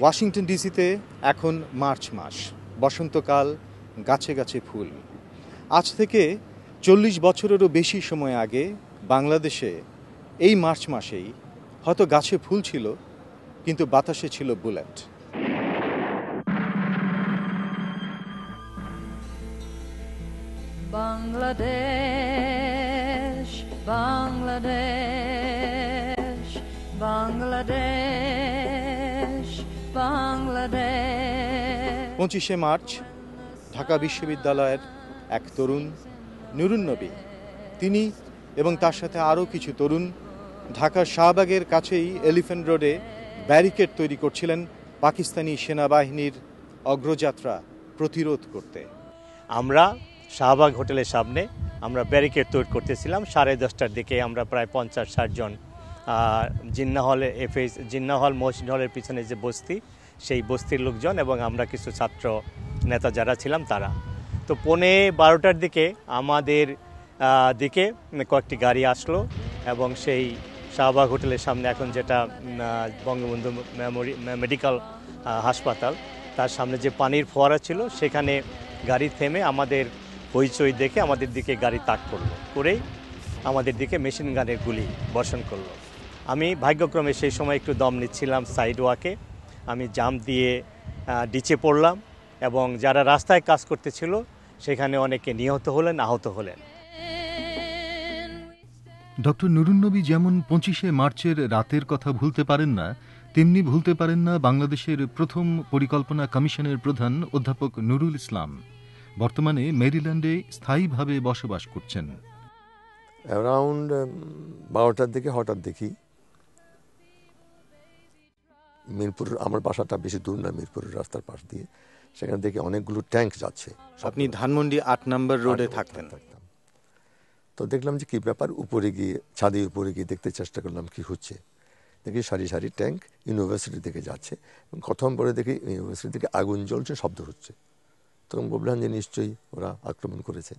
Washington ডিসিতে এখন March মাস। বসন্তকাল গাছে গাছে ফুল। আজ থেকে চল্লিশ বছরেরও বেশি সময় আগে বাংলাদেশে এই মার্চ মাসেই হয়তো গাছে ফুল ছিল কিন্তু বাতাসে ছিল বুলেট। Bangladesh, Bangladesh, Bangladesh, পঁচিশে মার্চ, ঢাকা বিশ্ববিদ্যালয়ের এক তরুণ, নুরুন নবী। তিনি এবং তার সাথে আরও কিছু তরুণ ঢাকার শাহবাগের কাছেই এলিফ্যান্ট রোডে ব্যারিকেড তৈরি করছিলেন পাকিস্তানি সেনাবাহিনীর অগ্রযাত্রা প্রতিরোধ করতে। আমরা শাহবাগ হোটেলের সামনে আমরা ব্যারিকেড তৈরি করতেছিলাম। সাড়ে দশটার দিকে আমরা প্রায় পঞ্চাশ ষাটজন জিন্না হলে এফএস জিন্না হল মসজিদ হলের পিছনে যে বস্তি সেই বস্তির লোকজন এবং আমরা কিছু ছাত্র নেতা যারা ছিলাম তারা। তো পৌনে বারোটার দিকে আমাদের দিকে কয়েকটি গাড়ি আসলো এবং সেই শাহবাগ হোটেলের সামনে এখন যেটা বঙ্গবন্ধু মেমোরি মেডিকেল হাসপাতাল, তার সামনে যে পানির ফোয়ারা ছিল সেখানে গাড়ি থেমে আমাদের হইচই দেখে আমাদের দিকে গাড়ি তাক করল, করেই আমাদের দিকে মেশিন গানের গুলি বর্ষণ করল। আমি ভাগ্যক্রমে সেই সময় একটু দম নিচ্ছিলাম সাইড ওয়াকে আমি জাম দিয়ে ডিচে পড়লাম এবং যারা রাস্তায় কাজ করতেছিল সেখানে অনেকে নিহত হলেন আহত হলেন। ডক্টর নুরুন্নবী যেমন পঁচিশে মার্চের রাতের কথা ভুলতে পারেন না তেমনি ভুলতে পারেন না বাংলাদেশের প্রথম পরিকল্পনা কমিশনের প্রধান অধ্যাপক নুরুল ইসলাম। বর্তমানে মেরিল্যান্ডে স্থায়ীভাবে বসবাস করছেন। অ্যারাউন্ড বারোটার দিকে হঠাৎ দেখি মিরপুর আমার বাসাটা বেশি দূর না মিরপুরের রাস্তার পাশ দিয়ে। সেখানে দেখি অনেকগুলো ট্যাঙ্ক যাচ্ছে। আপনি ধানমন্ডি আট নম্বর রোডে থাকতেন। তো দেখলাম যে কি ব্যাপার উপরে গিয়ে ছাদে উপরে গিয়ে দেখতে চেষ্টা করলাম কি হচ্ছে। দেখি সারি সারি ট্যাঙ্ক ইউনিভার্সিটি থেকে যাচ্ছে। এবং প্রথম পরে দেখি ইউনিভার্সিটি থেকে আগুন জ্বলছে শব্দ হচ্ছে। তখন ভাবলাম যে নিশ্চয়ই ওরা আক্রমণ করেছে।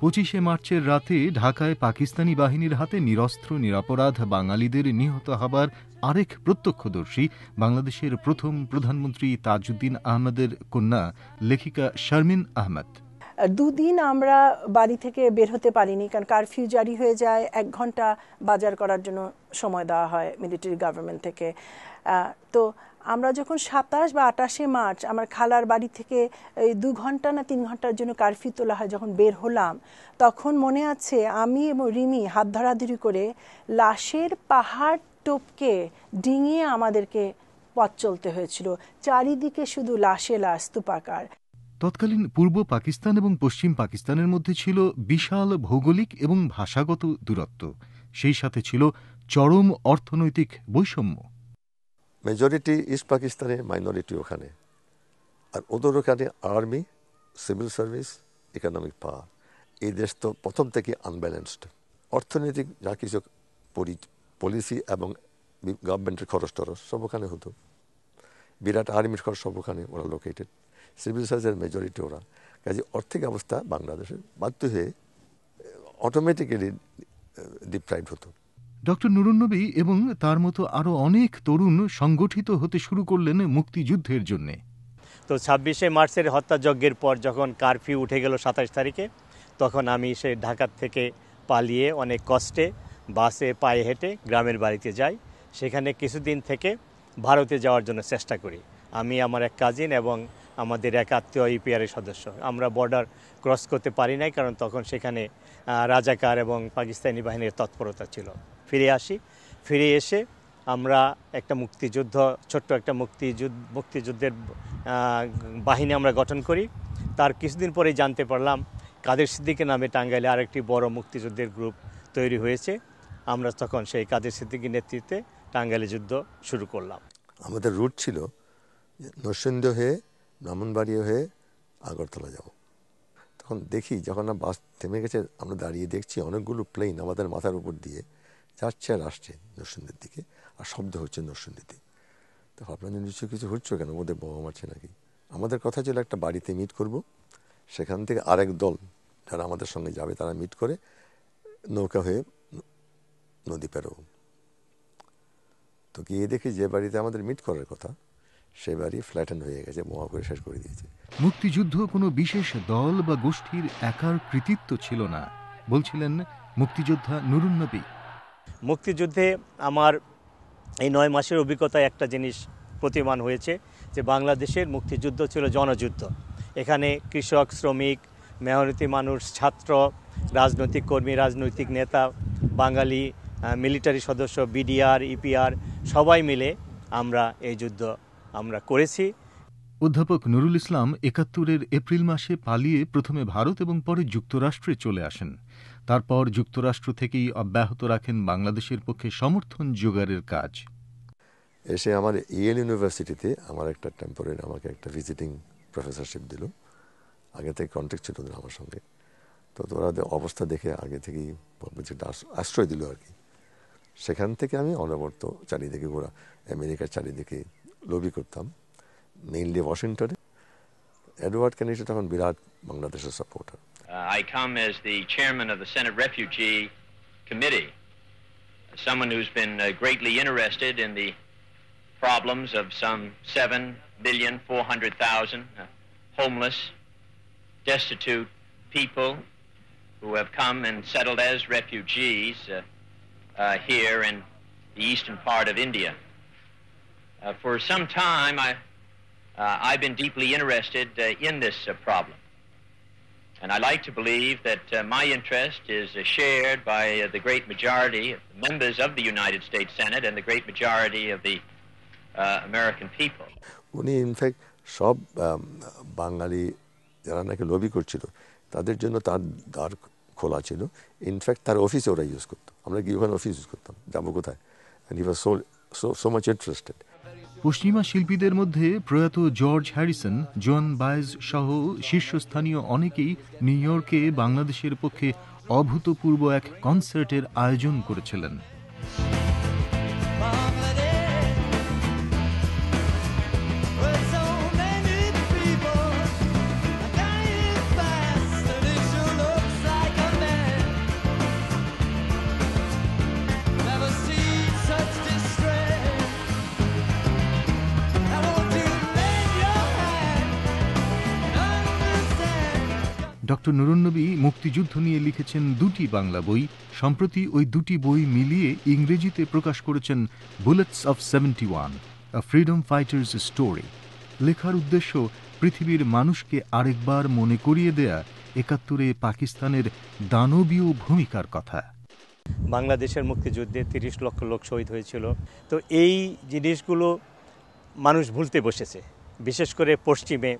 পঁচিশে মার্চের রাতে ঢাকায় পাকিস্তানি বাহিনীর হাতে নিরস্ত্র, নিরাপরাধ বাঙালিদের নিহত হবার আরেক প্রত্যক্ষদর্শী, বাংলাদেশের প্রথম প্রধানমন্ত্রী তাজউদ্দিন আহমদের কন্যা, লেখিকা শারমিন আহমদ। দুদিন আমরা বাড়ি থেকে বের হতে পারিনি, কারণ কারফিউ জারি হয়ে যায়, এক ঘণ্টা বাজার করার জন্য সময় দেওয়া হয় মিলিটারি গভর্নমেন্ট থেকে। তো আমরা যখন সাতাশ বা আটাশে মার্চ আমার খালার বাড়ি থেকে এই দু ঘণ্টা না তিন ঘণ্টার জন্য কারফিউ তোলা হয় যখন বের হলাম, তখন মনে আছে আমি এবং রিমি হাত ধরাধরি করে লাশের পাহাড় টপকে ডিঙিয়ে আমাদেরকে পথ চলতে হয়েছিল। চারিদিকে শুধু লাশে লাশ, স্তূপাকার। তৎকালীন পূর্ব পাকিস্তান এবং পশ্চিম পাকিস্তানের মধ্যে ছিল বিশাল ভৌগোলিক এবং ভাষাগত দূরত্ব। সেই সাথে ছিল চরম অর্থনৈতিক বৈষম্য। মেজরিটি ইস্ট পাকিস্তানে মাইনরিটি ওখানে। আর ওদের ওখানে army civil service economic power এই দেশ তো প্রথম থেকে আনব্যালেন্সড অর্থনৈতিক যা কিছু পলিসি এবং গভর্নমেন্টের খরচ টরচ সব ওখানে হতো। বিরাট আর্মির খরচ সব ওখানে ওরা লোকেটেড সিভিল সার্ভিসের মেজরিটি ওরা। কাজে আর্থিক অবস্থা বাংলাদেশের বাধ্য হয়ে অটোমেটিক্যালি ডিপ্রাইভ হতো। ডক্টর নুরুন্নবী এবং তার মতো আরও অনেক তরুণ সংগঠিত হতে শুরু করলেন মুক্তিযুদ্ধের জন্যে। তো ছাব্বিশে মার্চের হত্যাযজ্ঞের পর যখন কারফিউ উঠে গেল সাতাশ তারিখে, তখন আমি সে ঢাকার থেকে পালিয়ে অনেক কষ্টে বাসে পায়ে হেঁটে গ্রামের বাড়িতে যাই। সেখানে কিছুদিন থেকে ভারতে যাওয়ার জন্য চেষ্টা করি। আমি আমার এক কাজিন এবং আমাদের এক আত্মীয় ইপিআরের সদস্য। আমরা বর্ডার ক্রস করতে পারি নাই কারণ তখন সেখানে রাজাকার এবং পাকিস্তানি বাহিনীর তৎপরতা ছিল। ফিরে আসি। ফিরে এসে আমরা একটা মুক্তিযুদ্ধ, ছোট্ট একটা মুক্তিযুদ্ধ, মুক্তিযুদ্ধের বাহিনী আমরা গঠন করি। তার কিছুদিন পরেই জানতে পারলাম, কাদের সিদ্দিকি নামে টাঙ্গাইলে আরেকটি বড় মুক্তিযুদ্ধের গ্রুপ তৈরি হয়েছে। আমরা তখন সেই কাদের সিদ্দিকির নেতৃত্বে টাঙ্গাইলে যুদ্ধ শুরু করলাম। আমাদের রুট ছিল যে হয়ে ব্রাহ্মণবাড়িয়া হয়ে আগরতলা যাব। তখন দেখি যখন বাস থেমে গেছে, আমরা দাঁড়িয়ে দেখছি অনেকগুলো প্লেন আমাদের মাথার উপর দিয়ে যাচ্ছে আর আসছে নরসিংদীর দিকে, আর শব্দ হচ্ছে নরসিংদীতে তো ভাবলাম যে নিশ্চয়ই কিছু হচ্ছে কেন? ওদের বোমা মারছে নাকি? আমাদের কথা ছিল একটা বাড়িতে মিট করব, সেখান থেকে আরেক দল যারা আমাদের সঙ্গে যাবে, তারা মিট করে নৌকা হয়ে নদী পেরোবো। তো গিয়ে দেখি যে বাড়িতে আমাদের মিট করার কথা, সে বাড়ি ফ্ল্যাটেন হয়ে গেছে, বোমা করে শেষ করে দিয়েছে। মুক্তিযুদ্ধ কোনো বিশেষ দল বা গোষ্ঠীর একার কৃতিত্ব ছিল না, বলছিলেন মুক্তিযোদ্ধা নুরুন্নবী। মুক্তিযুদ্ধে আমার এই নয় মাসের অভিজ্ঞতায় একটা জিনিস প্রতিমান হয়েছে, যে বাংলাদেশের মুক্তিযুদ্ধ ছিল জনযুদ্ধ। এখানে কৃষক, শ্রমিক, মেহনতি মানুষ, ছাত্র, রাজনৈতিক কর্মী, রাজনৈতিক নেতা, বাঙালি মিলিটারি সদস্য, বিডিআর, ইপিআর, সবাই মিলে আমরা এই যুদ্ধ আমরা করেছি। অধ্যাপক নুরুল ইসলাম একাত্তরের এপ্রিল মাসে পালিয়ে প্রথমে ভারত এবং পরে যুক্তরাষ্ট্রে চলে আসেন। তারপর যুক্তরাষ্ট্র থেকেই অব্যাহত রাখেন বাংলাদেশের পক্ষে সমর্থন জোগাড়ের কাজ। এসে আমার ইয়েল ইউনিভার্সিটিতে আমার একটা টেম্পোরারি আমাকে একটা ভিজিটিং প্রফেসরশিপ দিল। আগে থেকে কন্ট্যাক্ট ছিল ওদের আমার সঙ্গে। তো ওরা অবস্থা দেখে আগে থেকেই আশ্রয় দিল আর কি। সেখান থেকে আমি অনবর্ত চারিদিকে ঘোরা, আমেরিকার চারিদিকে লবি করতাম মেইনলি ওয়াশিংটনে এডওয়ার্ড কেনেডি তখন বিরাট বাংলাদেশের supporter Uh, I come as the chairman of the Senate Refugee Committee, someone who's been uh, greatly interested in the problems of some 7,400,000 uh, homeless, destitute people who have come and settled as refugees uh, uh, here in the eastern part of India. Uh, for some time, I, uh, I've been deeply interested in this problem. And I like to believe that uh, my interest is uh, shared by uh, the great majority of the members of the United States Senate and the great majority of the uh, American people. উনি in fact সব আম, বাঙালি যারা নাকি lobby করছিল তাদের জন্য তার দ্বার খোলা ছিল ইনফ্যাক্ট তার অফিসে ওরা ইউজ করতো আমরা গিয়ে ওখানে অফিস ইউজ করতাম যাবো কোথায় he was so so much interested পশ্চিমা শিল্পীদের মধ্যে প্রয়াত জর্জ হ্যারিসন, জন বায়েজ সহ শীর্ষস্থানীয় অনেকেই নিউ ইয়র্কে বাংলাদেশের পক্ষে অভূতপূর্ব এক কনসার্টের আয়োজন করেছিলেন। ডক্টর নুরুন্নবী মুক্তিযুদ্ধ নিয়ে লিখেছেন দুটি বাংলা বই, সম্প্রতি ওই দুটি বই মিলিয়ে ইংরেজিতে প্রকাশ করেছেন bullets of seventy one a freedom fighter's story লেখার উদ্দেশ্য, পৃথিবীর মানুষকে আরেকবার মনে করিয়ে দেয়া, একাত্তরে পাকিস্তানের দানবীয় ভূমিকার কথা। বাংলাদেশের মুক্তিযুদ্ধে তিরিশ লক্ষ লোক শহীদ হয়েছিল। তো এই জিনিসগুলো মানুষ ভুলতে বসেছে। বিশেষ করে পশ্চিমে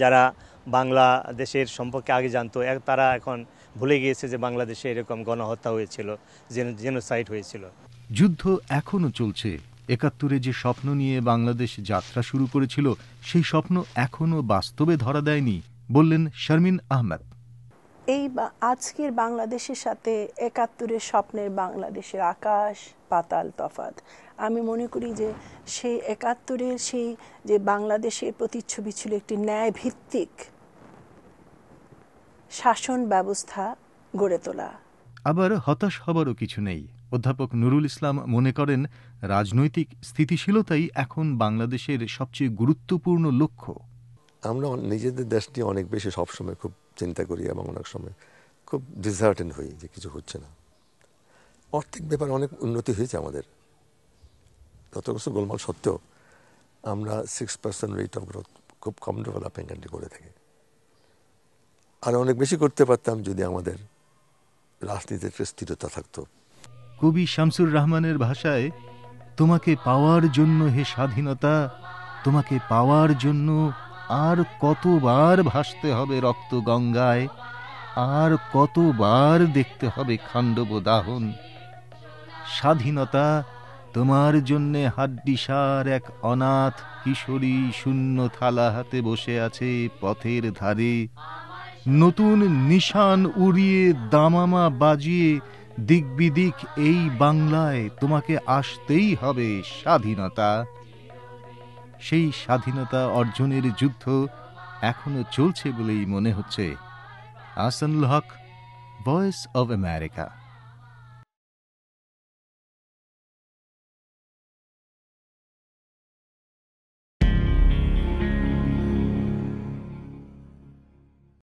যারা বাংলাদেশের সম্পর্কে আগে জানতো। তারা এখন ভুলে গিয়েছে যে বাংলাদেশে এরকম গণহত্যা হয়েছিল জেনোসাইড হয়েছিল। যুদ্ধ এখনও চলছে। একাত্তরে যে স্বপ্ন নিয়ে বাংলাদেশ যাত্রা শুরু করেছিল, সেই স্বপ্ন এখনও বাস্তবে ধরা দেয়নি, বললেন শারমিন আহমেদ। এই আজকের বাংলাদেশের সাথে একাত্তরের স্বপ্নের বাংলাদেশের আকাশ, পাতাল তফাত আমি মনে করি যে সেই একাত্তরের সেই যে বাংলাদেশের প্রতিচ্ছবি ছিল একটি ন্যায়ভিত্তিক শাসন ব্যবস্থা গড়ে তোলা। আবার হতাশ হবারও কিছু নেই। অধ্যাপক নুরুল ইসলাম মনে করেন, রাজনৈতিক স্থিতিশীলতাই এখন বাংলাদেশের সবচেয়ে গুরুত্বপূর্ণ লক্ষ্য। আমরা নিজেদের দেশ নিয়ে অনেক বেশি সবসময় খুব চিন্তা করি এবং অনেক সময় খুব ডিসার্টেন হই যে কিছু হচ্ছে না। আর্থিক ব্যাপারে অনেক উন্নতি হয়েছে আমাদের। যত কিছু গোলমাল সত্ত্বেও আমরা six percent rate of growth খুব কম ডেভেলপিং কান্ট্রি করে থাকি। আর অনেক বেশি করতে পারতাম যদি আমাদের রাজনীতিতে স্থিরতা থাকতো। কবি শামসুর রহমানের ভাষায়, তোমাকে পাওয়ার জন্য হে স্বাধীনতা, তোমাকে পাওয়ার জন্য আর কতবার ভাসতে হবে রক্ত গঙ্গায়, আর কতবার দেখতে হবে খাণ্ডব দাহন। স্বাধীনতা তোমার জন্যে হাড্ডিসার এক অনাথ কিশোরী শূন্য থালা হাতে বসে আছে পথের ধারে। নতুন নিশান উড়িয়ে দামামা বাজিয়ে দিক বিদিক এই বাংলায় তোমাকে আসতেই হবে স্বাধীনতা। সেই স্বাধীনতা অর্জনের যুদ্ধ এখনও চলছে বলেই মনে হচ্ছে। Ahsanul Haque voice of America